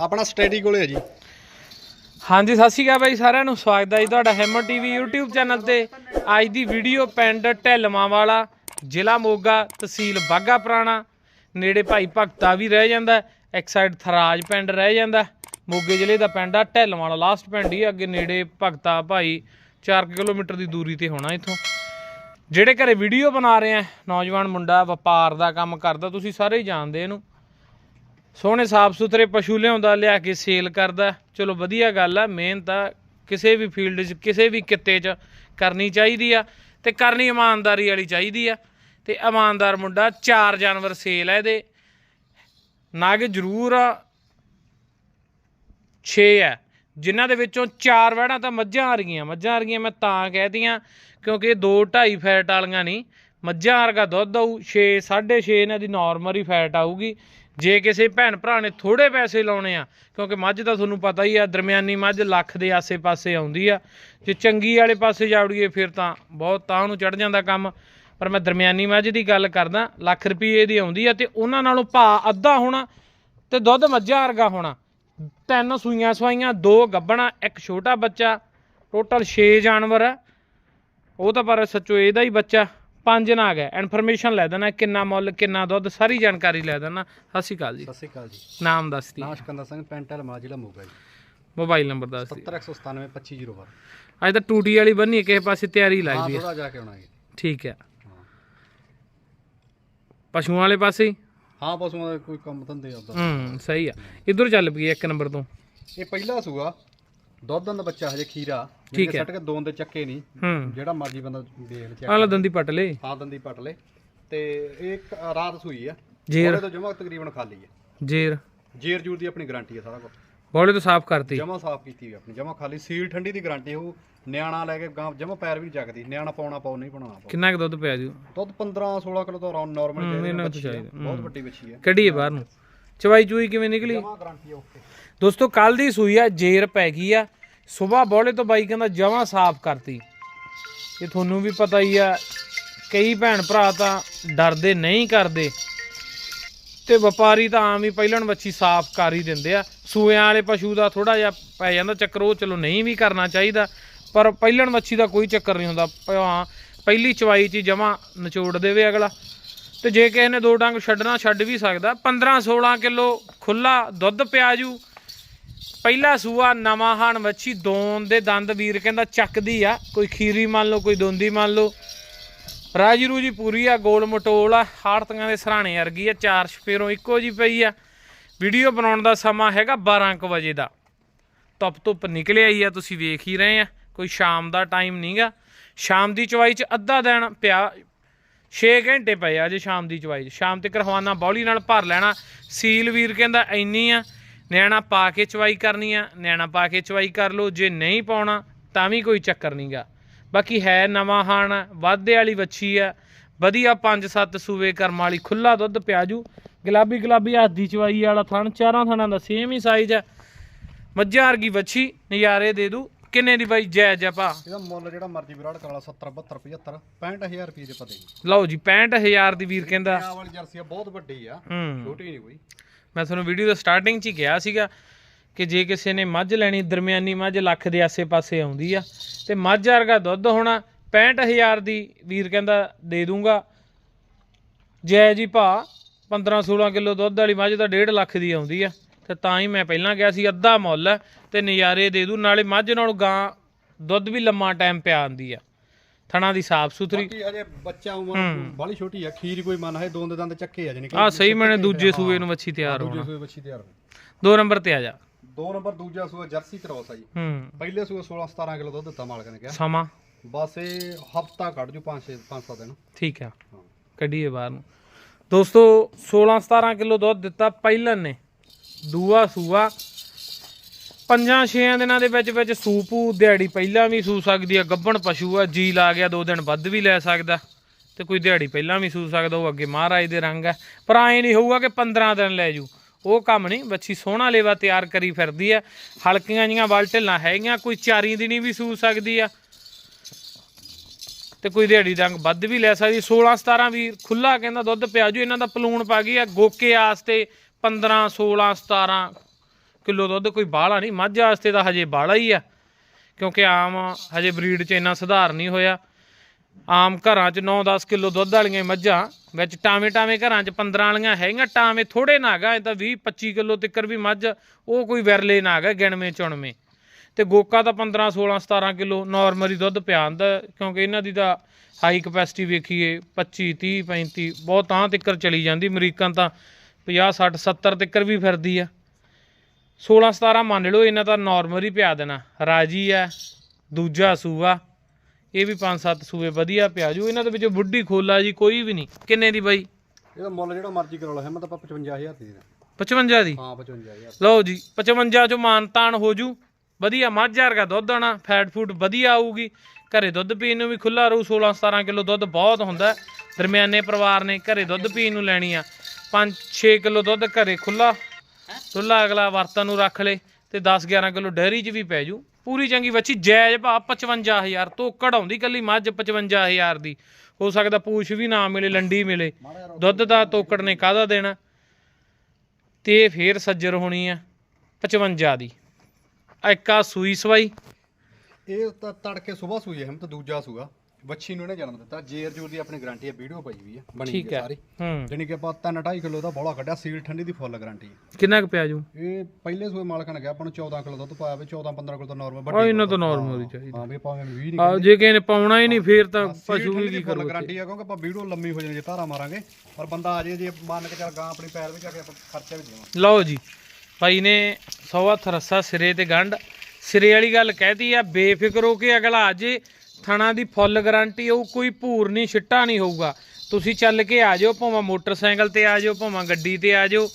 ਆਪਣਾ ਸਟੇਡੀ ਕੋਲੇ ਹੈ ਜੀ। ਹਾਂਜੀ, ਸਤਿ ਸ਼੍ਰੀ ਅਕਾਲ ਬਾਈ ਸਾਰਿਆਂ ਨੂੰ। ਸਵਾਗਤ ਹੈ ਜੀ ਤੁਹਾਡਾ ਹੈਮਰ ਟੀਵੀ YouTube ਚੈਨਲ ਤੇ। ਅੱਜ ਦੀ ਵੀਡੀਓ ਪਿੰਡ ਢੈਲਵਾਂ ਵਾਲਾ ਜ਼ਿਲ੍ਹਾ ਮੋਗਾ, ਤਹਿਸੀਲ ਬਾਗਾ ਪੁਰਾਣਾ। ਨੇੜੇ ਭਾਈ ਭਗਤਾ ਵੀ ਰਹਿ ਜਾਂਦਾ ਇੱਕ ਸਾਈਡ ਥਰਾਜ ਪਿੰਡ ਰਹਿ ਜਾਂਦਾ ਮੋਗੇ ਜ਼ਿਲ੍ਹੇ ਦਾ ਪਿੰਡ ਆ ਢੈਲਵਾਂ ਵਾਲਾ ਲਾਸਟ ਪਿੰਡ ਹੀ ਅੱਗੇ ਨੇੜੇ ਭਗਤਾ ਭਾਈ 4 ਕਿਲੋਮੀਟਰ ਦੀ ਦੂਰੀ ਤੇ ਹੋਣਾ ਇੱਥੋਂ। ਜਿਹੜੇ ਘਰੇ ਵੀਡੀਓ ਬਣਾ ਰਹੇ ਆ, ਨੌਜਵਾਨ ਮੁੰਡਾ ਵਪਾਰ ਦਾ ਕੰਮ ਕਰਦਾ, ਤੁਸੀਂ ਸਾਰੇ ਹੀ ਜਾਣਦੇ ਇਹਨੂੰ। ਸੋਹਣੇ ਸਾਫ਼ ਸੁਥਰੇ ਪਸ਼ੂ ਲਿਆਉਂਦਾ, ਲਿਆ ਕੇ ਸੇਲ ਕਰਦਾ। ਚਲੋ ਵਧੀਆ ਗੱਲ ਆ, ਮਿਹਨਤ ਆ ਕਿਸੇ ਵੀ ਫੀਲਡ 'ਚ, ਕਿਸੇ ਵੀ ਕਿੱਤੇ 'ਚ ਕਰਨੀ ਚਾਹੀਦੀ ਆ ਤੇ ਕਰਨੀ ਇਮਾਨਦਾਰੀ ਵਾਲੀ ਚਾਹੀਦੀ ਆ। ਤੇ ਇਮਾਨਦਾਰ ਮੁੰਡਾ ਚਾਰ ਜਾਨਵਰ ਸੇਲ ਆ ਇਹਦੇ। ਨਗ ਜ਼ਰੂਰ 6 ਆ। ਜਿਨ੍ਹਾਂ ਦੇ ਵਿੱਚੋਂ ਚਾਰ ਵਹਿੜਾਂ ਤਾਂ ਮੱਝਾਂ ਆ ਰਹੀਆਂ ਮੱਝਾਂ ਆ ਰਹੀਆਂ ਮੈਂ ਤਾਂ ਕਹਿਦੀਆਂ ਕਿਉਂਕਿ ਇਹ 2 2.5 ਫੈਟ ਵਾਲੀਆਂ ਨਹੀਂ। ਮੱਝਾਂ ਵਰਗਾ ਦੁੱਧ ਆਊ 6 6.5 ਇਹਨਾਂ ਦੀ ਨਾਰਮਲ ਹੀ ਫੈਟ ਆਊਗੀ। ਜੇ ਕਿਸੇ ਭੈਣ ਭਰਾ ਨੇ ਥੋੜੇ ਪੈਸੇ ਲਾਉਣੇ ਆ, ਕਿਉਂਕਿ ਮੱਝ ਤਾਂ ਤੁਹਾਨੂੰ ਪਤਾ ਹੀ ਆ, ਦਰਮਿਆਨੀ ਮੱਝ ਲੱਖ ਦੇ ਆਸੇ-ਪਾਸੇ ਆਉਂਦੀ ਆ। ਜੇ ਚੰਗੀ ਵਾਲੇ ਪਾਸੇ ਜਾਵੜੀਏ, ਫਿਰ ਤਾਂ ਬਹੁਤ ਤਾਂ ਨੂੰ ਚੜ ਜਾਂਦਾ ਕੰਮ। ਪਰ ਮੈਂ ਦਰਮਿਆਨੀ ਮੱਝ ਦੀ ਗੱਲ ਕਰਦਾ, ਲੱਖ ਰੁਪਏ ਦੀ ਆਉਂਦੀ ਆ ਤੇ ਉਹਨਾਂ ਨਾਲੋਂ ਭਾਅ ਅੱਧਾ ਹੋਣਾ ਤੇ ਦੁੱਧ ਮੱਝਾਂ ਵਰਗਾ ਹੋਣਾ। ਤਿੰਨ ਸੂਈਆਂ ਸਵਾਈਆਂ, ਦੋ ਗੱਬਣਾ ਇੱਕ ਛੋਟਾ ਬੱਚਾ, ਟੋਟਲ 6 ਜਾਨਵਰ ਆ। ਉਹ ਤਾਂ ਪਰ ਸੱਚੋ ਇਹਦਾ ਹੀ ਬੱਚਾ। ਪੰਜ ਨਾਗ ਹੈ। ਇਨਫੋਰਮੇਸ਼ਨ ਲੈ ਦੇਣਾ ਕਿੰਨਾ ਮੁੱਲ ਕਿੰਨਾ ਦੁੱਧ ਸਾਰੀ ਜਾਣਕਾਰੀ ਲੈ ਦੇਣਾ। ਸਤਿ ਸ਼੍ਰੀ ਅਕਾਲ ਜੀ। ਸਤਿ ਸ਼੍ਰੀ ਅਕਾਲ ਜੀ। ਨਾਮ ਦੱਸ ਦੀ ਨਾਮ ਸਿਕੰਦਰ ਸਿੰਘ ਪੈਂਟਲ ਮਾ ਜ਼ਿਲ੍ਹਾ ਮੋਗਾ ਜੀ। ਮੋਬਾਈਲ ਨੰਬਰ ਦੱਸ ਦੀ 7197 2502 ਅੱਜ ਤਾਂ ਟੂਟੀ ਵਾਲੀ ਬੰਨੀ ਕਿਸੇ ਪਾਸੇ ਤਿਆਰੀ ਹਾਂ ਲੱਗਦੀ ਹੈ। ਥੋੜਾ ਜਾ ਕੇ ਆਉਣਾ ਜੀ। ਠੀਕ ਹੈ। ਹਾਂ। ਪਸ਼ੂਆਂ ਵਾਲੇ ਪਾਸੇ ਹੀ? ਹਾਂ ਪਸ਼ੂਆਂ ਦਾ ਕੋਈ ਕੰਮ ਧੰਦੇ ਆਉਂਦਾ ਹੂੰ ਸਹੀ ਆ। ਇਧਰ ਚੱਲ ਪਈ ਇੱਕ ਨੰਬਰ ਤੋਂ। ਇਹ ਪਹਿਲਾ ਸੂਆ। ਦੁੱਧ ਦਾ ਬੱਚਾ ਹਜੇ ਖੀਰਾ ਠੀਕ ਹੈ। ਸੱਟ ਕੇ ਦੋਨ ਦੇ ਚੱਕੇ ਨਹੀਂ ਹੂੰ। ਜਿਹੜਾ ਮਰਜ਼ੀ ਬੰਦਾ ਦੇਖ ਚੈੱਕ ਆਲਾ ਦੰਦੀ ਪਟ ਲੇ। ਹਾਂ ਦੰਦੀ ਪਟ ਲੈ। ਤੇ ਇਹ ਇੱਕ ਰਾਤ ਸੂਈ ਆ। ਜੇਰ। ਤੋਂ ਜਮਾ ਤਕਰੀਬਨ ਖਾਲੀ ਆ। ਜੇਰ। ਜੇਰ ਜੂਰ ਦੀ ਆਪਣੀ ਗਾਰੰਟੀ ਆ ਸਾਰਾ ਕੁਝ ਬੋਲੇ ਤੋਂ ਸਾਫ਼ ਕਰਤੀ। ਜਮਾ ਸਾਫ਼ ਕੀਤੀ ਆਪਣੀ ਜਮਾ ਖਾਲੀ। ਸੀਲ ਠੰਡੀ ਦੀ ਗਾਰੰਟੀ ਉਹ। ਨਿਆਣਾ ਲੈ ਕੇ ਗਾਂ ਜਮਾ ਪੈਰ ਵੀ ਨੀ ਚੱਕਦੀ। ਨਿਆਣਾ ਪਾਉਣਾ ਪਾਉ ਨਹੀਂ ਪਾਉਣਾ ਪਾਉ ਕਿੰਨਾ ਕੁ ਦੁੱਧ ਪਿਆ ਜੂ? ਦੁੱਧ 15 16 ਕਿਲੋ ਤੋਂ ਨਾਰਮਲ ਹੂੰ, ਚਾਹੀਦਾ ਆ, ਬਹੁਤ ਹੂੰ। ਵੱਡੀ ਬੱਚੀ ਹੈ ਕੱਢੀਏ ਬਾਹਰ ਨੂੰ। ਚਵਾਈ ਚੂਈ ਕਿਵੇਂ ਨਿਕਲੀ? ਜਮਾ ਗਾਰੰਟੀ ਓਕੇ ਦੋਸਤੋ ਕੱਲ ਦੀ ਸੂਈ ਆ ਜੇਰ ਪੈ ਗਈ ਆ। ਸਵੇਰ ਬੋਲੇ ਤੋਂ ਬਾਈ ਕਹਿੰਦਾ ਜਮਾਂ ਸਾਫ਼ ਕਰਤੀ। ਇਹ ਤੁਹਾਨੂੰ ਵੀ ਪਤਾ ਹੀ ਆ ਕਈ ਭੈਣ ਭਰਾ ਤਾਂ ਡਰਦੇ ਨਹੀਂ ਕਰਦੇ। ਤੇ ਵਪਾਰੀ ਤਾਂ ਆਮ ਹੀ ਪਹਿਲਣ ਬੱਚੀ ਸਾਫ਼ ਕਰ ਹੀ ਦਿੰਦੇ ਆ। ਸੂਇਆਂ ਵਾਲੇ ਪਸ਼ੂ ਦਾ ਥੋੜਾ ਜਿਹਾ ਪੈ ਜਾਂਦਾ ਚੱਕਰ ਉਹ ਚਲੋ ਨਹੀਂ ਵੀ ਕਰਨਾ ਚਾਹੀਦਾ। ਪਰ ਪਹਿਲਣ ਮੱਛੀ ਦਾ ਕੋਈ ਚੱਕਰ ਨਹੀਂ ਹੁੰਦਾ। ਪਹਿਲੀ ਚਵਾਈ 'ਚ ਜਮਾਂ ਨਿਚੋੜ ਦੇਵੇ ਅਗਲਾ। ਤੇ ਜੇ ਕਿਸੇ ਨੇ ਦੋ ਡੰਗ ਛੱਡਣਾ ਛੱਡ ਵੀ ਸਕਦਾ। 15 16 ਕਿਲੋ ਖੁੱਲਾ ਦੁੱਧ ਪਿਆਜੂ ਪਹਿਲਾ ਸੂਆ ਨਵਾਂ ਹਾਣ ਵੱਛੀ ਦੋਨ ਦੇ ਦੰਦ ਵੀਰ ਕਹਿੰਦਾ ਚੱਕਦੀ ਆ। ਕੋਈ ਖੀਰੀ ਮੰਨ ਲਓ, ਕੋਈ ਦੋਂਦੀ ਮੰਨ ਲਓ। ਰਾਜੀ ਰੂਜੀ ਪੂਰੀ ਆ, ਗੋਲ ਮਟੋਲ ਆ। ਹਾੜਤੀਆਂ ਦੇ ਸਰਾਣੇ ਵਰਗੀ ਆ, ਚਾਰ ਸਪੇਰੋਂ ਇੱਕੋ ਜੀ ਪਈ ਆ। ਵੀਡੀਓ ਬਣਾਉਣ ਦਾ ਸਮਾਂ ਹੈਗਾ 12 ਕੁ ਵਜੇ ਦਾ। ਧੁੱਪ ਧੁੱਪ ਨਿਕਲਿਆ ਹੀ ਆ, ਤੁਸੀਂ ਵੇਖ ਹੀ ਰਹੇ ਆ। ਕੋਈ ਸ਼ਾਮ ਦਾ ਟਾਈਮ ਨਹੀਂਗਾ ਸ਼ਾਮ ਦੀ ਚਵਾਈ 'ਚ ਅੱਧਾ ਦਿਨ ਪਿਆ 6 ਘੰਟੇ ਪਏ ਆ ਜੇ ਸ਼ਾਮ ਦੀ ਚਵਾਈ ਸ਼ਾਮ ਤੇ ਕਰਵਾਨਾ ਬੌਲੀ ਨਾਲ ਭਰ ਲੈਣਾ। ਸੀਲ ਵੀਰ ਕਹਿੰਦਾ ਇੰਨੀ ਆ, ਨਿਆਣਾ ਪਾ ਕੇ ਚਵਾਈ ਕਰਨੀ ਆ, ਨਿਆਣਾ ਪਾ ਕੇ ਚਵਾਈ ਕਰ ਲਓ, ਜੇ ਨਹੀਂ ਪਾਉਣਾ ਤਾਂ ਵੀ ਕੋਈ ਚੱਕਰ ਨਹੀਂਗਾ ਬਾਕੀ ਹੈ ਨਵਾਂ ਹਾਣ, ਵਾਧੇ ਵਾਲੀ ਵੱਛੀ ਆ। ਵਧੀਆ 5-7 ਸੂਵੇ ਕਰਮ ਵਾਲੀ ਖੁੱਲਾ ਦੁੱਧ ਪਿਆਜੂ ਗੁਲਾਬੀ ਗੁਲਾਬੀ ਹੱਥ ਦੀ ਚਵਾਈ ਵਾਲਾ ਥਣ, ਚਾਰਾਂ ਥਣਾਂ ਦਾ ਸੇਮ ਹੀ ਸਾਈਜ਼ ਆ। ਮੱਝਾਂ ਵਰਗੀ ਵੱਛੀ, ਨਜ਼ਾਰੇ ਦੇ ਦੂ। ਕਿੰਨੇ ਦੀ ਬਾਈ ਜਾਇਜ਼ ਆ ਭਾ? ਇਹਦਾ ਮੁੱਲ ਜਿਹੜਾ ਮਰਜ਼ੀ ਵਿਰਾੜ ਕਰਾਲਾ 70 72 75 65000 ਰੁਪਏ ਦੇ ਪਤੇ। ਲਓ ਜੀ 65000 ਦੀ ਵੀਰ ਕਹਿੰਦਾ। ਆ ਵਾਲੀ ਜਰਸੀ ਆ ਬਹੁਤ ਵੱਡੀ ਆ। ਹੂੰ। ਛੋਟੀ ਨਹੀਂ ਕੋਈ। ਮੈਂ ਤੁਹਾਨੂੰ ਵੀਡੀਓ ਦੇ ਸਟਾਰਟਿੰਗ 'ਚ ਹੀ ਕਿਹਾ ਸੀਗਾ ਕਿ ਜੇ ਕਿਸੇ ਨੇ ਮੱਝ ਲੈਣੀ ਦਰਮਿਆਨੀ ਮੱਝ ਲੱਖ ਦੇ ਆਸੇ-ਪਾਸੇ ਆਉਂਦੀ ਆ ਤੇ ਮੱਝ ਵਰਗਾ ਦੁੱਧ ਹੋਣਾ 65000 ਦੀ ਵੀਰ ਕਹਿੰਦਾ ਦੇ ਦੂੰਗਾ। ਜੈ ਜੀ ਭਾ 15 16 ਕਿਲੋ ਦੁੱਧ ਵਾਲੀ ਮੱਝ ਤਾਂ 1.5 ਲੱਖ ਦੀ ਆਉਂਦੀ ਆ। ਤੇ ਤਾਂ ਹੀ ਮੈਂ ਪਹਿਲਾਂ ਕਿਹਾ ਸੀ ਅੱਧਾ ਮੁੱਲ ਹੈ ਤੇ ਨਜ਼ਾਰੇ ਦੇ ਦੂ ਨਾਲੇ ਮੱਝ ਨਾਲੋਂ ਗਾਂ ਦੁੱਧ ਵੀ ਲੰਮਾ ਟਾਈਮ ਪਿਆ ਆਂਦੀ ਆ। ਥਣਾ ਦੀ ਸਾਫ਼ ਸੁਥਰੀ। ਬਾਕੀ ਅਜੇ ਬੱਚਾ ਉਮਰ ਬਾਲੀ ਛੋਟੀ ਆ ਖੀਰ ਕੋਈ ਮਨ ਹੈ ਦੇ ਦੰਦ ਚੱਕੇ ਆ ਜਾਨੀ ਕਿ ਆ ਸਹੀ ਮੈਨੇ ਦੂਜੇ ਸੂਏ ਨੂੰ ਵੱਛੀ ਤਿਆਰ ਦੂਜੇ ਹੋਣਾ। ਸੂਏ ਬੱਚੀ ਤਿਆਰ ਹੋ ਦੋ ਨੰਬਰ ਤੇ ਆ ਜਾ। ਦੋ ਨੰਬਰ ਦੂਜਾ ਸੂਆ ਜਰਸੀ ਕ੍ਰੋਸ ਆ ਜੀ। ਹੂੰ। ਪਹਿਲੇ ਸੂਆ 16 17 ਕਿਲੋ ਦੁੱਧ ਦਿੱਤਾ ਮਾਲਕ ਨੇ ਕਿਹਾ। ਸਮਾਂ। ਬਸ ਇਹ ਹਫਤਾ ਕੱਢ ਜੂ 5 6 5 7 ਦਿਨ। ਠੀਕ ਆ। ਹਾਂ। ਕੱਢੀਏ ਬਾਹਰ ਨੂੰ। ਦੋਸਤੋ 16 17 ਕਿਲੋ ਦੁੱਧ ਦਿੱਤਾ ਪਹਿਲਨ ਨੇ। ਦੂਆ ਸੂਆ। ਪੰਜਾਂ ਛੇਆਂ ਦਿਨਾਂ ਦੇ ਵਿੱਚ ਵਿੱਚ ਸੂਪੂ, ਦਿਹਾੜੀ ਪਹਿਲਾਂ ਵੀ ਸੂ ਸਕਦੀ ਆ ਗੱਬਣ ਪਸ਼ੂ ਆ, ਜੀ ਲਾ ਗਿਆ, ਦੋ ਦਿਨ ਵੱਧ ਵੀ ਲੈ ਸਕਦਾ। ਤੇ ਕੋਈ ਦਿਹਾੜੀ ਪਹਿਲਾਂ ਵੀ ਸੂ ਸਕਦਾ, ਉਹ ਅੱਗੇ ਮਹਾਰਾਜ ਦੇ ਰੰਗ ਆ। ਪਰ ਐ ਨਹੀਂ ਹੋਊਗਾ ਕਿ 15 ਦਿਨ ਲੈ ਜੂ। ਉਹ ਕੰਮ ਨਹੀਂ, ਬੱਚੀ ਸੋਹਣਾ ਲੇਵਾ ਤਿਆਰ ਕਰੀ ਫਿਰਦੀ ਆ। ਹਲਕੀਆਂ ਜੀਆਂ ਵੱਲ ਢਿੱਲਾਂ ਹੈਗੀਆਂ, ਕੋਈ ਚਾਰੀ ਦਿਨੀ ਵੀ ਸੂ ਸਕਦੀ ਆ। ਤੇ ਕੋਈ ਦਿਹਾੜੀ ਰੰਗ ਵੱਧ ਵੀ ਲੈ ਸਕਦੀ। 16 17 ਵੀ ਖੁੱਲਾ ਕਹਿੰਦਾ ਦੁੱਧ ਪਿਆ ਜੂ, ਇਹਨਾਂ ਦਾ ਪਲੂਣ ਪਾ ਗਈ ਆ। ਗੋਕੇ ਆਸਤੇ 15 16 17 ਕਿਲੋ ਦੁੱਧ ਕੋਈ ਬਾਹਲਾ ਨਹੀਂ, ਮੱਝ ਵਾਸਤੇ ਤਾਂ ਹਜੇ ਬਾਹਲਾ ਹੀ ਆ, ਕਿਉਂਕਿ ਆਮ ਹਜੇ ਬਰੀਡ 'ਚ ਇੰਨਾ ਸੁਧਾਰ ਨਹੀਂ ਹੋਇਆ। ਆਮ ਘਰਾਂ 'ਚ 9-10 ਕਿਲੋ ਦੁੱਧ ਵਾਲੀਆਂ ਮੱਝਾਂ ਵਿੱਚ ਟਾਵੇਂ ਟਾਵੇਂ ਘਰਾਂ 'ਚ 15 ਵਾਲੀਆਂ ਹੈਗੀਆਂ, ਟਾਵੇਂ ਥੋੜੇ ਨਾ ਹੈਗਾ, ਇਹ ਤਾਂ 20-25 ਕਿਲੋ ਤਿੱਕਰ ਵੀ ਮੱਝ, ਉਹ ਕੋਈ ਵਿਰਲੇ ਨਾ ਹੈਗਾ, ਗਿਣਵੇਂ, ਚੁਣਵੇਂ। ਤੇ ਗੋਕਾ ਤਾਂ 15 16 17 ਕਿਲੋ ਨਾਰਮਲੀ ਦੁੱਧ ਪਿਆਉਂਦਾ ਕਿਉਂਕਿ ਇਹਨਾਂ ਦੀ ਤਾਂ ਹਾਈ ਕਪੈਸਿਟੀ ਵੇਖੀਏ 25 30 35 ਬਹੁਤ ਤਾਂ ਤਿੱਕਰ ਚਲੀ ਜਾਂਦੀ, ਅਮਰੀਕਨ ਤਾਂ 50 60 70 ਤਿੱਕਰ ਵੀ ਫਿਰਦੀ ਆ। 16 17 ਮੰਨ ਲਓ ਇਹਨਾਂ ਤਾਂ ਨਾਰਮਲ ਹੀ ਪਿਆ ਦੇਣਾ। ਰਾਜੀ ਆ ਦੂਜਾ ਸੂਆ ਇਹ ਵੀ 5-7 ਸੂਏ ਵਧੀਆ ਪਿਆ ਜੂ। ਇਹਨਾਂ ਦੇ ਵਿੱਚ ਬੁੱਢੀ ਖੋਲਾ ਜੀ ਕੋਈ ਵੀ ਨਹੀਂ। ਕਿੰਨੇ ਦੀ ਬਾਈ? ਇਹਦਾ ਮੁੱਲ ਜਿਹੜਾ ਮਰਜ਼ੀ ਕਰਾ ਲਓ ਹਿੰਮਤ ਆਪਾਂ 55000 ਦੀ ਦੇਣਾ। 55 ਦੀ? ਹਾਂ 55000 ਲਓ ਜੀ 55 ਚੋਂ ਮਾਨਤਾਨ ਹੋ ਜੂ। ਵਧੀਆ ਮੱਝ ਵਰਗਾ ਦੁੱਧ ਆਣਾ ਫੈਟ ਫੂਡ ਵਧੀਆ ਆਊਗੀ। ਘਰੇ ਦੁੱਧ ਪੀਣ ਨੂੰ ਵੀ ਖੁੱਲਾ ਰਹੂ। 16 17 ਕਿਲੋ ਦੁੱਧ ਬਹੁਤ ਹੁੰਦਾ। ਦਰਮਿਆਨੇ ਪਰਿਵਾਰ ਨੇ ਘਰੇ ਦੁੱਧ ਪੀਣ ਨੂੰ ਲੈਣੀ ਆ। 5 6 ਕਿਲੋ ਦੁੱਧ ਘਰੇ ਖੁੱਲਾ ਖੁੱਲਾ ਅਗਲਾ ਵਰਤਨ ਨੂੰ ਰੱਖ ਲੇ ਤੇ 10 11 ਕਿਲੋ ਡੈਰੀ 'ਚ ਵੀ ਪੈ ਜੂ। ਪੂਰੀ ਚੰਗੀ ਬੱਚੀ ਜਾਇਜ਼ ਭਾਅ 55000 ਤੋਕੜ ਆਉਂਦੀ ਕੱਲੀ ਮੱਝ 55000 ਦੀ। ਹੋ ਸਕਦਾ ਪੂਛ ਵੀ ਨਾ ਮਿਲੇ ਲੰਡੀ ਮਿਲੇ। ਦੁੱਧ ਦਾ ਤੋਕੜ ਨੇ ਕਾਹਦਾ ਦੇਣਾ? ਤੇ ਇਹ ਫੇਰ ਸੱਜਰ ਹੋਣੀ ਆ 55 ਦੀ। ਇੱਕਾ ਸੂਈ ਸਵਾਈ। ਇਹ ਤਾਂ ਤੜਕੇ ਸਵੇਰ ਸੂਈ ਹੈ ਹਿੰਮਤ ਦੂਜਾ ਸੂਆ। ਬੱਚੀ ਨੂੰ ਇਹਨੇ ਜਨਮ ਦਿੱਤਾ। ਜੇਰ ਜੂਰ ਦੀ ਆਪਣੀ ਗਾਰੰਟੀ ਹੈ ਵੀਡੀਓ ਪਈ ਵੀ ਹੈ ਬਣੀ ਠੀਕ ਵੀ ਹੈ ਹੈ ਸਾਰੀ। ਹੂੰ। ਜਾਣੀ ਕਿ ਆਪਾਂ 3.5 ਕਿਲੋ ਦਾ ਬੋਲਾ ਕੱਢਿਆ ਸੀਲ ਠੰਡੀ ਦੀ ਫੁੱਲ ਗਾਰੰਟੀ ਹੈ ਕਿੰਨਾ ਕੁ ਪਿਆ ਜੂ? ਇਹ ਪਹਿਲੇ ਸੂਏ ਮਾਲਕਾਂ ਨੇ ਕਿਹਾ ਆਪਾਂ ਨੂੰ 14 ਕਿਲੋ ਦੁੱਧ ਪਾਇਆ ਵੀ 14 15 ਕਿਲੋ ਤਾਂ ਨਾਰਮਲ ਆ ਇਹਨਾਂ ਤੋਂ ਨਾਰਮਲ ਹੀ ਚਾਹੀਦਾ। ਹਾਂ ਵੀ ਭਾਵੇਂ 20 ਨਹੀਂ ਆ ਜੇ ਕਿਸੇ ਨੇ ਪਾਉਣਾ ਹੀ ਨਹੀਂ ਫੇਰ ਤਾਂ ਪਸ਼ੂ ਵੀ ਕੀ ਕਰੂ ਗਾਰੰਟੀ ਹੈ ਕਿਉਂਕਿ ਆਪਾਂ ਵੀਡੀਓ ਲੰਮੀ ਹੋ ਜਾਣੀ ਜੇ ਧਾਰਾ ਮਾਰਾਂਗੇ। ਪਰ ਬੰਦਾ ਆ ਜੇ ਜੇ ਮੰਨ ਕੇ ਚੱਲ ਗਾਂ ਆਪਣੀ ਪੈਰ ਵਿੱਚ ਆ ਕੇ ਆਪਾਂ ਖਰਚਾ ਵੀ ਦੇਵਾਂ ਲਓ ਜੀ ਭਾਈ ਨੇ ਸਵਾ ਥਰਸਾ ਸਿਰੇ ਤੇ ਗੰਢ। ਸਿਰੇ ਵਾਲੀ ਗੱਲ ਕਹਿਤੀ ਆ ਬੇਫਿਕਰ ਹੋ ਕੇ ਅਗਲਾ ਆ ਜੇ ਥਣਾ ਦੀ ਫੁੱਲ ਗਾਰੰਟੀ, ਉਹ ਕੋਈ ਭੂਰ ਨਹੀਂ, ਛਿੱਟਾ ਨਹੀਂ ਹੋਊਗਾ। ਤੁਸੀਂ ਚੱਲ ਕੇ ਆ ਜਾਓ, ਭਾਵੇਂ ਮੋਟਰਸਾਈਕਲ ਤੇ ਆ ਜਾਓ, ਭਾਵੇਂ ਗੱਡੀ ਤੇ ਆ ਜਾਓ।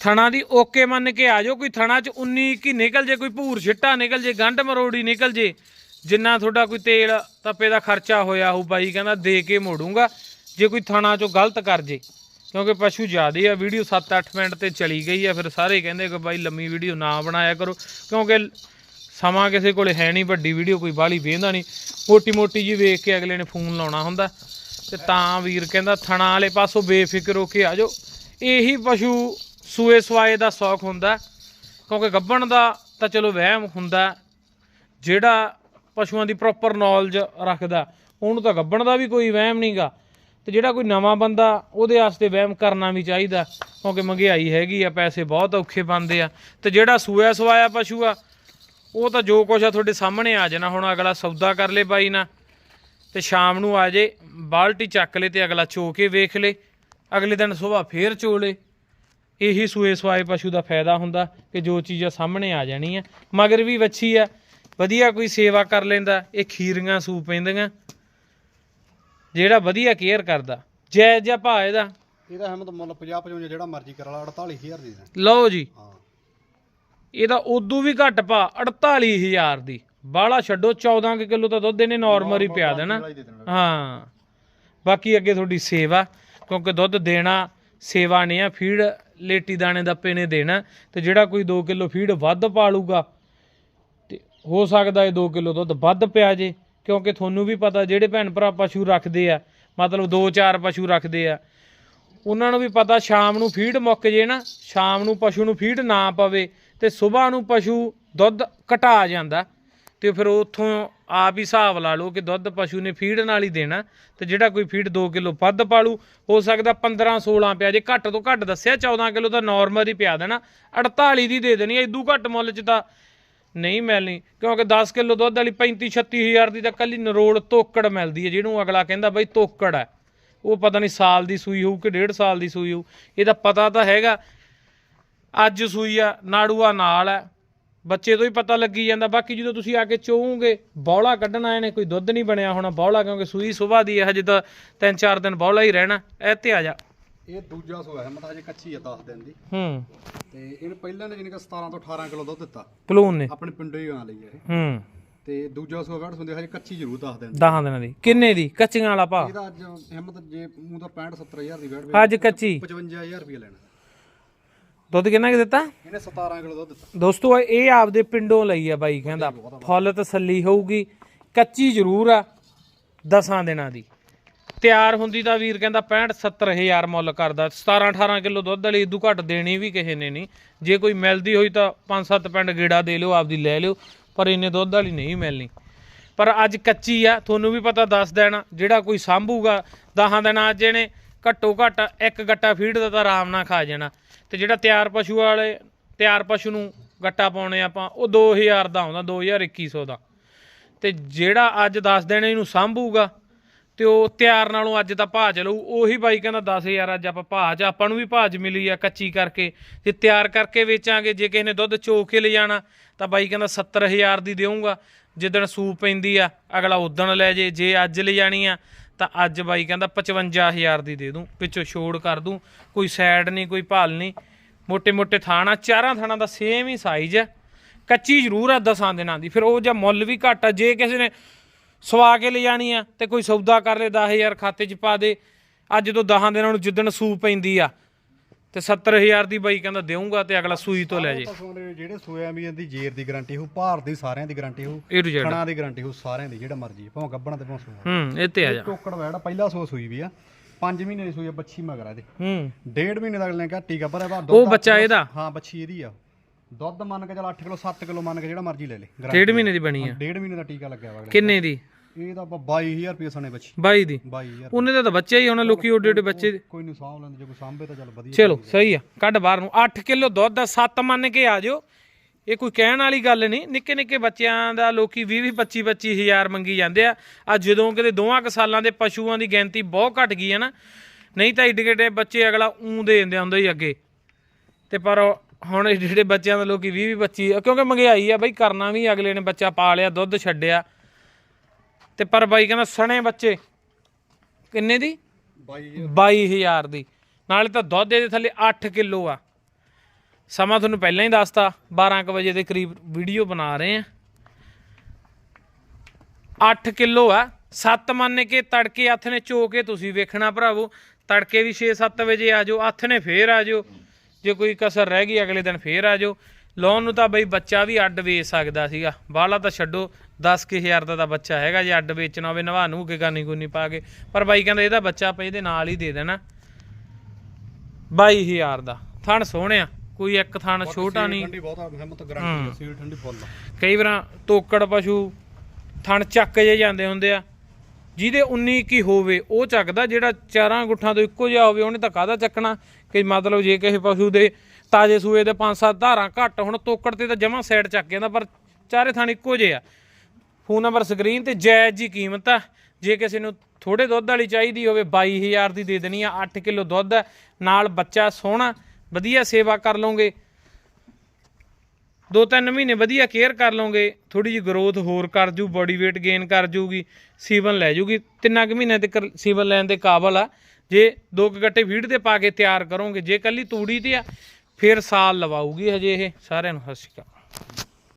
ਥਣਾ ਦੀ ਓਕੇ ਮੰਨ ਕੇ ਆ ਜਾਓ, ਕੋਈ ਥਣਾ ਚ 19 ਕੀ ਨਿਕਲ ਜੇ, ਕੋਈ ਭੂਰ, ਛਿੱਟਾ ਨਿਕਲ ਜੇ, ਗੰਢ ਮਰੋੜੀ ਨਿਕਲ ਜੇ, ਜਿੰਨਾ ਤੁਹਾਡਾ ਕੋਈ ਤੇਲ ਤਪੇ ਦਾ ਖਰਚਾ ਹੋਇਆ ਹੋਊ, ਬਾਈ ਕਹਿੰਦਾ ਦੇ ਕੇ ਮੋੜੂੰਗਾ, ਜੇ ਕੋਈ ਥਣਾ ਚੋਂ ਗਲਤ ਕਰ ਜੇ। ਕਿਉਂਕਿ ਪਸ਼ੂ ਜ਼ਿਆਦੇ ਆ, ਵੀਡੀਓ 7-8 ਮਿੰਟ ਤੇ ਚਲੀ ਗਈ ਆ, ਫਿਰ ਸਾਰੇ ਕਹਿੰਦੇ ਕਿ ਬਾਈ ਲੰਮੀ ਵੀਡੀਓ ਨਾ ਬਣਾਇਆ ਕਰੋ, ਕਿਉਂਕਿ ਸਮਾਂ ਕਿਸੇ ਕੋਲੇ ਹੈ ਨਹੀਂ, ਵੱਡੀ ਵੀਡੀਓ ਕੋਈ ਬਾਹਲੀ ਵੇਂਦਾ ਨਹੀਂ। ਮੋਟੀ ਮੋਟੀ ਜੀ ਵੇਖ ਕੇ ਅਗਲੇ ਨੇ ਫੋਨ ਲਾਉਣਾ ਹੁੰਦਾ। ਤੇ ਤਾਂ ਵੀਰ ਕਹਿੰਦਾ, ਥਣਾ ਵਾਲੇ ਪਾਸੋਂ ਬੇਫਿਕਰ ਹੋ ਕੇ ਆ ਜਾਓ। ਇਹੀ ਪਸ਼ੂ ਸੂਏ ਸਵਾਏ ਦਾ ਸ਼ੌਕ ਹੁੰਦਾ। ਕਿਉਂਕਿ ਗੱਬਣ ਦਾ ਤਾਂ ਚਲੋ ਵਹਿਮ ਹੁੰਦਾ। ਜਿਹੜਾ ਪਸ਼ੂਆਂ ਦੀ ਪ੍ਰੋਪਰ ਨੌਲੇਜ ਰੱਖਦਾ, ਉਹਨੂੰ ਤਾਂ ਗੱਬਣ ਦਾ ਵੀ ਕੋਈ ਵਹਿਮ ਨਹੀਂਗਾ ਤੇ ਜਿਹੜਾ ਕੋਈ ਨਵਾਂ ਬੰਦਾ, ਉਹਦੇ ਵਾਸਤੇ ਵਹਿਮ ਕਰਨਾ ਵੀ ਚਾਹੀਦਾ। ਕਿਉਂਕਿ ਮਹਿੰਗਾਈ ਹੈਗੀ ਆ, ਪੈਸੇ ਬਹੁਤ ਔਖੇ ਬਣਦੇ ਆ। ਤੇ ਜਿਹੜਾ ਸੂਆ ਸਵਾਇਆ ਪਸ਼ੂ ਆ ਉਹ ਤਾਂ ਜੋ ਕੁਛ ਆ ਤੁਹਾਡੇ ਸਾਹਮਣੇ ਆ ਜਾਣਾ। ਹੁਣ ਅਗਲਾ ਸੌਦਾ ਕਰ ਲੇ ਬਾਈ ਨਾ। ਤੇ ਸ਼ਾਮ ਨੂੰ ਆ ਜੇ ਬਾਲਟੀ ਚੱਕ ਲੇ ਤੇ ਅਗਲਾ ਚੋ ਕੇ ਵੇਖ ਲੇ। ਅਗਲੇ ਦਿਨ ਸਵੇਰ ਫੇਰ ਚੋ ਲੇ। ਇਹੀ ਸੂਏ ਸਵਾਏ ਪਸ਼ੂ ਦਾ ਫਾਇਦਾ ਹੁੰਦਾ ਕਿ ਜੋ ਚੀਜ਼ਾਂ ਸਾਹਮਣੇ ਆ ਜਾਣੀ ਆ। ਮਗਰ ਵੀ ਵੱਛੀ ਆ। ਵਧੀਆ ਕੋਈ ਸੇਵਾ ਕਰ ਲੈਂਦਾ ਇਹ ਖੀਰੀਆਂ ਸੂ ਪੈਂਦੀਆਂ। ਜਿਹੜਾ ਵਧੀਆ ਕੇਅਰ ਕਰਦਾ। ਜੈ ਜਿਹਾ ਭਾ ਇਹਦਾ। ਇਹਦਾ ਹਿੰਮਤ ਮੁੱਲ 50 55 ਜਿਹੜਾ ਮਰਜ਼ੀ ਕਰਾ ਲਾ 48000 ਦੀ। ਲਓ ਜੀ। ਹਾਂ। ਇਹਦਾ ਉਦੋਂ ਵੀ ਘੱਟ ਪਾ 48000 ਦੀ। ਬਾਹਲਾ ਛੱਡੋ 14 ਕੁ ਕਿਲੋ ਤਾਂ ਦੁੱਧ ਇਹਨੇ ਨਾਰਮਲ ਹੀ ਪਿਆ ਦੇਣਾ। ਹੀ ਦੇ ਬਾਕੀ ਅੱਗੇ ਤੁਹਾਡੀ ਸੇਵਾ ਕਿਉਂਕਿ ਦੁੱਧ ਦੇਣਾ ਸੇਵਾ ਨਹੀਂ ਆ ਫੀਡ ਲੇਟੀ ਦਾਣੇ ਦੱਪੇ ਨੇ ਦੇਣਾ। ਤੇ ਜਿਹੜਾ ਕੋਈ 2 ਕਿਲੋ ਫੀਡ ਵੱਧ ਪਾਲੂਗਾ ਤੇ ਹੋ ਸਕਦਾ ਇਹ 2 ਕਿਲੋ ਦੁੱਧ ਵੱਧ ਪਿਆ ਜੇ। ਕਿਉਂਕਿ ਤੁਹਾਨੂੰ ਵੀ ਪਤਾ ਜਿਹੜੇ ਭੈਣ ਭਰਾ ਪਸ਼ੂ ਰੱਖਦੇ ਆ ਮਤਲਬ 2-4 ਪਸ਼ੂ ਰੱਖਦੇ ਆ ਉਹਨਾਂ ਨੂੰ ਵੀ ਪਤਾ ਸ਼ਾਮ ਨੂੰ ਫੀਡ ਮੁੱਕ ਜੇ ਨਾ ਸ਼ਾਮ ਨੂੰ ਪਸ਼ੂ ਨੂੰ ਫੀਡ ਨਾ ਪਵੇ। ਤੇ ਸਵੇਰ ਨੂੰ ਪਸ਼ੂ ਦੁੱਧ ਘਟਾ ਜਾਂਦਾ ਤੇ ਫਿਰ ਉੱਥੋਂ ਆਪ ਹੀ ਹਿਸਾਬ ਲਾ ਲਓ ਕਿ ਦੁੱਧ ਪਸ਼ੂ ਨੇ ਫੀਡ ਨਾਲ ਹੀ ਦੇਣਾ ਤੇ ਜਿਹੜਾ ਕੋਈ ਫੀਡ 2 ਕਿਲੋ ਵੱਧ ਪਾਲੂ, ਹੋ ਸਕਦਾ 15 16 ਪਿਆ, ਜੇ ਘੱਟ ਤੋਂ ਘੱਟ ਦੱਸਿਆ 14 ਕਿਲੋ ਤਾਂ ਨਾਰਮਲ ਹੀ ਪਿਆ ਦੇਣਾ 48 ਦੀ ਦੇ ਦੇਣੀ ਐਦੂ ਘੱਟ ਮੁੱਲ 'ਚ ਤਾਂ ਨਹੀਂ ਮਿਲਣੀ, ਕਿਉਂਕਿ 10 ਕਿਲੋ ਦੁੱਧ ਵਾਲੀ 35 36000 ਦੀ ਤਾਂ ਕੱਲੀ ਨਰੋੜ ਤੋਕੜ ਮਿਲਦੀ ਹੈ ਜਿਹਨੂੰ ਅਗਲਾ ਕਹਿੰਦਾ ਬਈ ਤੋਕੜ ਹੈ ਉਹ ਪਤਾ ਨਹੀਂ ਸਾਲ ਦੀ ਸੂਈ ਹੋਊ ਕਿ ਡੇਢ ਸਾਲ ਦੀ ਸੂਈ ਹੋਊ, ਇਹਦਾ ਪਤਾ ਤਾਂ ਹੈਗਾ ਅੱਜ ਸੂਈ ਆ ਨਾੜੂਆ ਨਾਲ ਹੈ ਬੱਚੇ ਤੋਂ ਹੀ ਪਤਾ ਲੱਗੀ ਜਾਂਦਾ। ਬਾਕੀ ਜਦੋਂ ਤੁਸੀਂ ਆ ਕੇ ਚੋਵੋਗੇ ਬੌਲਾ ਕੱਢਣਾ ਇਹਨੇ ਕੋਈ ਦੁੱਧ ਨਹੀਂ ਬਣਿਆ ਹੋਣਾ ਬੌਲਾ ਕਿਉਂਕਿ ਸੂਈ ਸੁਬਾਹ ਦੀ ਹੈ ਹਜੇ ਤਾਂ 3-4 ਦਿਨ ਬੌਲਾ ਹੀ ਰਹਿਣਾ। ਇਹ ਤੇ ਆ ਜਾ। ਇਹ ਦੂਜਾ ਸੂਆ ਹੈ ਮਤਲਬ ਹਜੇ ਕੱਚੀ ਆ 10 ਦਿਨ ਦੀ। ਹੂੰ। ਤੇ ਇਹਨੇ ਪਹਿਲਾਂ ਨੇ ਜਾਨੀ ਕਿ 17 ਤੋਂ 18 ਕਿਲੋ ਦੁੱਧ ਦਿੱਤਾ। ਪਲੂਨ ਨੇ। ਆਪਣੇ ਪਿੰਡੋਂ ਹੀ ਗਾਂ ਲਈ ਹੈ ਇਹ। ਹੂੰ। ਤੇ ਦੂਜਾ ਸੂਆ ਵੜ ਸੁੰਦੇ ਹਜੇ ਕੱਚੀ ਜ਼ਰੂਰ 10 ਦਿਨ ਦੀ। 10 ਦਿਨਾਂ ਦੀ। ਕਿੰਨੇ ਦੀ? ਕੱਚੀਆਂ ਵਾਲਾ ਭਾ ਇਹਦਾ ਅੱਜ ਹਿੰਮਤ ਜੇ ਮੂੰਹ ਤਾਂ 65 70000 ਦੀ ਵੜ ਅੱਜ ਕੱਚੀ। 55000 ਰੁਪਏ ਲੈਣਾ। ਦੁੱਧ ਕਿੰਨਾ ਕਿ ਦਿੱਤਾ? ਇਹਨੇ 17 ਕਿਲੋ ਦੁੱਧ ਦਿੱਤਾ। ਦੋਸਤੋ ਇਹ ਆਪਦੇ ਪਿੰਡੋਂ ਲਈ ਆ ਬਾਈ ਕਹਿੰਦਾ। ਫੁੱਲ ਤਸੱਲੀ ਹੋਊਗੀ ਕੱਚੀ ਜ਼ਰੂਰ ਆ ਦਸਾਂ ਦਿਨਾਂ ਦੀ। ਤਿਆਰ ਹੁੰਦੀ ਤਾਂ ਵੀਰ ਕਹਿੰਦਾ 65 70000 ਮੁੱਲ ਕਰਦਾ। 17 18 ਕਿਲੋ ਦੁੱਧ ਵਾਲੀ ਇਦੂ ਘੱਟ ਦੇਣੀ ਵੀ ਕਿਸੇ ਨੇ ਨਹੀਂ। ਜੇ ਕੋਈ ਮਿਲਦੀ ਹੋਈ ਤਾਂ 5-7 ਪਿੰਡ ਗੇੜਾ ਦੇ ਲਿਓ ਆਪਦੀ ਲੈ ਲਿਓ ਪਰ ਇੰਨੇ ਦੁੱਧ ਵਾਲੀ ਨਹੀਂ ਮਿਲਣੀ। ਪਰ ਅੱਜ ਕੱਚੀ ਆ ਤੁਹਾਨੂੰ ਵੀ ਪਤਾ ਦੱਸ ਦੇਣਾ ਜਿਹੜਾ ਕੋਈ ਸਾਂਭੂਗਾ ਦਹਾਂ ਦਿਨਾਂ ਅੱਜ ਇਹਨੇ ਘੱਟੋ ਘੱਟ ਇੱਕ ਗੱਟਾ ਫੀਡ ਦਾ ਤਾਂ ਆਰਾਮ ਨਾਲ ਖਾ ਜਾਣਾ। ਤੇ ਜਿਹੜਾ ਤਿਆਰ ਪਸ਼ੂ ਵਾਲੇ, ਤਿਆਰ ਪਸ਼ੂ ਨੂੰ ਗੱਟਾ ਪਾਉਣੇ ਆਪਾਂ, ਉਹ 2000 ਦਾ ਆਉਂਦਾ 2021 ਦਾ। ਤੇ ਜਿਹੜਾ ਅੱਜ ਦੱਸ ਦਿਨ ਇਹਨੂੰ ਸਾਂਭੂਗਾ, ਤੇ ਉਹ ਤਿਆਰ ਨਾਲੋਂ ਅੱਜ ਤਾਂ ਭਾਅ ਚਲੂ, ਉਹੀ ਬਾਈ ਕਹਿੰਦਾ 10000 ਅੱਜ ਆਪਾਂ ਭਾਅ ਚ, ਆਪਾਂ ਨੂੰ ਵੀ ਭਾਅ ਚ ਮਿਲੀ ਆ ਕੱਚੀ ਕਰਕੇ। ਤੇ ਤਿਆਰ ਕਰਕੇ ਵੇਚਾਂਗੇ, ਜੇ ਕਿਸੇ ਨੇ ਦੁੱਧ ਚੋ ਕੇ ਲੈ ਜਾਣਾ, ਤਾਂ ਬਾਈ ਕਹਿੰਦਾ 70000 ਦੀ ਦੇਊਂਗਾ। ਜਿੱਦਣ ਸੂਪ ਪੈਂਦੀ ਆ, ਅਗਲਾ ਉਦਣ ਲੈ ਜੇ ਜੇ ਅੱਜ ਲੈ ਜਾਣੀ ਆ ਤਾਂ ਅੱਜ ਬਾਈ ਕਹਿੰਦਾ 55000 ਦੀ ਦੇ ਦੂੰ ਵਿੱਚੋਂ ਛੋੜ ਕਰ ਦੂੰ, ਕੋਈ ਸਾਈਡ ਨਹੀਂ, ਕੋਈ ਭਾਲ ਨਹੀਂ। ਮੋٹے-ਮੋٹے ਥਾਣਾ, ਚਾਰਾਂ ਥਾਣਾ ਦਾ ਸੇਮ ਹੀ ਸਾਈਜ਼ ਹੈ। ਕੱਚੀ ਜ਼ਰੂਰ ਆ ਦਸਾਂ ਦਿਨਾਂ ਦੀ, ਫਿਰ ਉਹ ਜਾਂ ਮੁੱਲ ਵੀ ਘੱਟ ਆ, ਜੇ ਕਿਸੇ ਨੇ ਸਵਾ ਕੇ ਲੈ ਜਾਣੀ ਆ ਤੇ ਕੋਈ ਸੌਦਾ ਕਰ ਲੇ 10000 ਖਾਤੇ 'ਚ ਪਾ ਦੇ। ਅੱਜ ਤੋਂ 10 ਦਿਨਾਂ ਨੂੰ ਜਿੱਦਣ ਸੂ ਪੈਂਦੀ ਆ। ਤੇ 70000 ਦੀ ਬਾਈ ਕਹਿੰਦਾ ਦੇਊਂਗਾ ਤੇ ਅਗਲਾ ਸੂਈ ਤੋਂ ਲੈ ਜੇ। ਪਸ਼ੂਆਂ ਦੇ ਜਿਹੜੇ ਸੋਇਆਬੀਨ ਦੀ ਜੇਰ ਦੀ ਗਾਰੰਟੀ ਹੋ ਭਾਰ ਦੀ ਸਾਰਿਆਂ ਦੀ ਗਾਰੰਟੀ ਹੋ ਇਹ ਟੂ ਜ਼ੈਡ ਖਣਾ ਦੀ ਗਾਰੰਟੀ ਹੋ ਸਾਰਿਆਂ ਦੀ ਜਿਹੜਾ ਮਰਜ਼ੀ ਭਾਵੇਂ ਗੱਬਣਾ ਤੇ ਭਾਵੇਂ ਸੋਇਆ ਹੂੰ ਇਹ ਤੇ ਆ ਜਾ। ਟੋਕੜ ਵੈੜਾ ਪਹਿਲਾ ਸੋ ਸੂਈ ਵੀ ਆ 5 ਮਹੀਨੇ ਦੀ ਸੂਈ ਆ ਬੱਚੀ ਮਗਰ ਆ ਇਹਦੇ। ਹੂੰ। ਡੇਢ ਮਹੀਨੇ ਦਾ ਕਿਹਾ ਟੀਕਾ ਭਰਿਆ ਵਾ ਉਹ ਬੱਚਾ ਇਹਦਾ? ਹਾਂ ਬੱਚੀ ਇਹਦੀ ਆ। ਦੁੱਧ ਮੰਨ ਕੇ ਚੱਲ 8 ਕਿਲੋ 7 ਕਿਲੋ ਮੰਨ ਕੇ ਜਿਹੜਾ ਮਰਜ਼ੀ ਲੈ ਲੇ ਡੇਢ ਮਹੀਨੇ ਦੀ ਬਣੀ ਆ। ਡੇਢ ਮਹੀਨੇ ਦਾ ਟੀਕਾ ਲੱਗਿਆ ਵਾ ਅਗਲੇ ਕਿੰਨੇ ਦੀ? ਇਹ ਤਾਂ ਆਪਾਂ 22000 ਰੁਪਏ ਸਣੇ ਬੱਚੀ। 22 ਦੀ? 22000 ਉਹਨੇ ਦਾ ਤਾਂ ਬੱਚਾ ਹੀ ਹੋਣਾ ਲੋਕੀ ਓਡੇ ਓਡੇ ਬੱਚੇ। ਦੇ। ਕੋਈ ਨਹੀਂ ਸਾਂਭ ਲੈਂਦੇ ਜੇ ਕੋਈ ਸਾਂਭੇ ਤਾਂ ਚੱਲ ਵਧੀਆ ਚਲੋ ਸਹੀ ਆ ਕੱਢ ਬਾਹਰ ਨੂੰ। 8 ਕਿਲੋ ਦੁੱਧ ਦਾ 7 ਮੰਨ ਕੇ ਆ ਜਾਓ। ਇਹ ਕੋਈ ਕਹਿਣ ਵਾਲੀ ਗੱਲ ਨਹੀਂ। ਨਿੱਕੇ ਨਿੱਕੇ ਬੱਚਿਆਂ ਦਾ ਲੋਕੀ 20 20 25 25 ਹਜ਼ਾਰ ਮੰਗੀ ਜਾਂਦੇ ਆ। ਆ ਜਦੋਂ ਕਿਤੇ ਦੋਵਾਂ ਕੁ ਸਾਲਾਂ ਦੇ ਪਸ਼ੂਆਂ ਦੀ ਗਿਣਤੀ ਬਹੁਤ ਘਟ ਗਈ ਹੈ ਨਾ ਨਹੀਂ ਤਾਂ ਏਡੇ ਏਡੇ ਬੱਚੇ ਅਗਲਾ ਊਂ ਦੇ ਦਿੰਦੇ ਹੁੰਦੇ ਹੀ ਅੱਗੇ। ਤੇ ਪਰ ਹੁਣ ਏਡੇ ਏਡੇ ਬੱਚਿਆਂ ਦਾ ਲੋਕੀ 20 20 25 ਕਿਉਂਕਿ ਮਹਿੰਗਾਈ ਆ ਬਈ ਕਰਨਾ ਵੀ ਅਗਲੇ ਨੇ ਬੱਚਾ ਪਾਲਿਆ ਦੁੱਧ ਛੱਡਿਆ। ਤੇ ਪਰ ਬਾਈ ਕਹਿੰਦਾ ਸਣੇ ਬੱਚੇ। ਕਿੰਨੇ ਦੀ? 22000 22000 ਦੀ। ਨਾਲੇ ਤਾਂ ਦੁੱਧ ਇਹਦੇ ਥੱਲੇ 8 ਕਿਲੋ ਆ। ਸਮਾਂ ਤੁਹਾਨੂੰ ਪਹਿਲਾਂ ਹੀ ਦੱਸਤਾ 12 ਕੁ ਵਜੇ ਦੇ ਕਰੀਬ ਵੀਡੀਓ ਬਣਾ ਰਹੇ ਆ। 8 ਕਿਲੋ ਆ। 7 ਮੰਨ ਕੇ ਤੜਕੇ ਹੱਥ ਨੇ ਚੋ ਕੇ ਤੁਸੀਂ ਵੇਖਣਾ ਭਰਾਵੋ। ਤੜਕੇ ਵੀ 6-7 ਵਜੇ ਆ ਜਾਓ, ਹੱਥ ਨੇ ਫੇਰ ਆ ਜਾਓ। ਜੇ ਕੋਈ ਕਸਰ ਰਹਿ ਗਈ, ਅਗਲੇ ਦਿਨ ਫੇਰ ਆ ਜਾਓ। ਲੋਨ ਨੂੰ ਤਾਂ ਬਈ ਬੱਚਾ ਵੀ ਅੱਡ ਵੇਚ ਸਕਦਾ ਸੀਗਾ। ਬਾਹਲਾ ਤਾਂ ਛੱਡੋ। 10000 ਦਾ ਤਾਂ ਬੱਚਾ ਹੈਗਾ ਜੇ ਅੱਡ ਵੇਚਣਾ ਹੋਵੇ ਨਵਾ ਨੂੰ ਕੇ ਗਾਨੀ ਗੁਨੀ ਪਾ ਕੇ। ਪਰ ਬਾਈ ਕਹਿੰਦਾ ਇਹਦਾ ਬੱਚਾ ਆਪਾਂ ਇਹਦੇ ਨਾਲ ਹੀ ਦੇ ਦੇਣਾ। 22000 ਦਾ। ਥਣ ਸੋਹਣਿਆ ਕੋਈ ਇੱਕ ਥਣ ਛੋਟਾ ਨਹੀਂ। ਠੰਡੀ ਬਹੁਤ ਆ ਹਿੰਮਤ ਗਾਰੰਟੀ ਸੀਲ ਠੰਡੀ ਫੁੱਲ ਕਈ ਵਾਰਾਂ ਤੋਕੜ ਪਸ਼ੂ ਥਣ ਚੱਕ ਜੇ ਜਾਂਦੇ ਹੁੰਦੇ ਆ। ਜਿਹਦੇ 19 ਕੀ ਹੋਵੇ ਉਹ ਚੱਕਦਾ ਜਿਹੜਾ ਚਾਰਾਂ ਗੁੱਠਾਂ ਤੋਂ ਇੱਕੋ ਜਿਹਾ ਹੋਵੇ ਉਹਨੇ ਤਾਂ ਕਾਹਦਾ ਚੱਕਣਾ? ਕਿ ਮਤਲਬ ਜੇ ਕਿਸੇ ਪਸ਼ੂ ਦੇ ਤਾਜੇ ਸੂਏ ਦੇ 5-7 ਧਾਰਾਂ ਘੱਟ ਹੁਣ ਤੋਕੜ ਤੇ ਤਾਂ ਜਮਾ ਸਾਈਡ ਚੱਕ ਜਾਂਦਾ ਪਰ ਚਾਰੇ ਥਣ ਇੱਕੋ ਜਿਹੇ ਆ। ਫੋਨ ਨੰਬਰ, ਸਕਰੀਨ ਤੇ ਜਾਇਜ਼ ਜੀ ਕੀਮਤ ਆ। ਜੇ ਕਿਸੇ ਨੂੰ ਥੋੜੇ ਦੁੱਧ ਵਾਲੀ ਚਾਹੀਦੀ ਹੋਵੇ 22000 ਦੀ ਦੇ ਦੇਣੀ ਆ 8 ਕਿਲੋ ਦੁੱਧ। ਨਾਲ ਬੱਚਾ ਸੋਹਣਾ, ਵਧੀਆ ਸੇਵਾ ਕਰ ਲਓਗੇ। ਦੋ ਤਿੰਨ ਮਹੀਨੇ ਵਧੀਆ ਕੇਅਰ ਕਰ ਲਓਗੇ ਥੋੜੀ ਜਿਹੀ ਗਰੋਥ ਹੋਰ ਕਰ ਜੂ ਬੋਡੀ weight ਗੇਨ ਕਰ ਜੂਗੀ, ਸੀਵਨ ਲੈ ਜੂਗੀ। ਤਿੰਨਾਂ ਕੁ ਮਹੀਨਿਆਂ ਤੱਕ ਸੀਵਨ ਲੈਣ ਦੇ ਕਾਬਲ ਆ। ਜੇ ਦੋ ਕੁ ਗੱਟੇ ਫੀਡ ਤੇ ਪਾ ਕੇ ਤਿਆਰ ਕਰੋਗੇ, ਜੇ ਕੱਲੀ ਤੂੜੀ ਤੇ ਆ, ਫਿਰ ਸਾਲ ਲਵਾਊਗੀ ਹਜੇ ਇਹ ਸਾਰਿਆਂ ਨੂੰ, ਸਤਿ ਸ਼੍ਰੀ ਅਕਾਲ।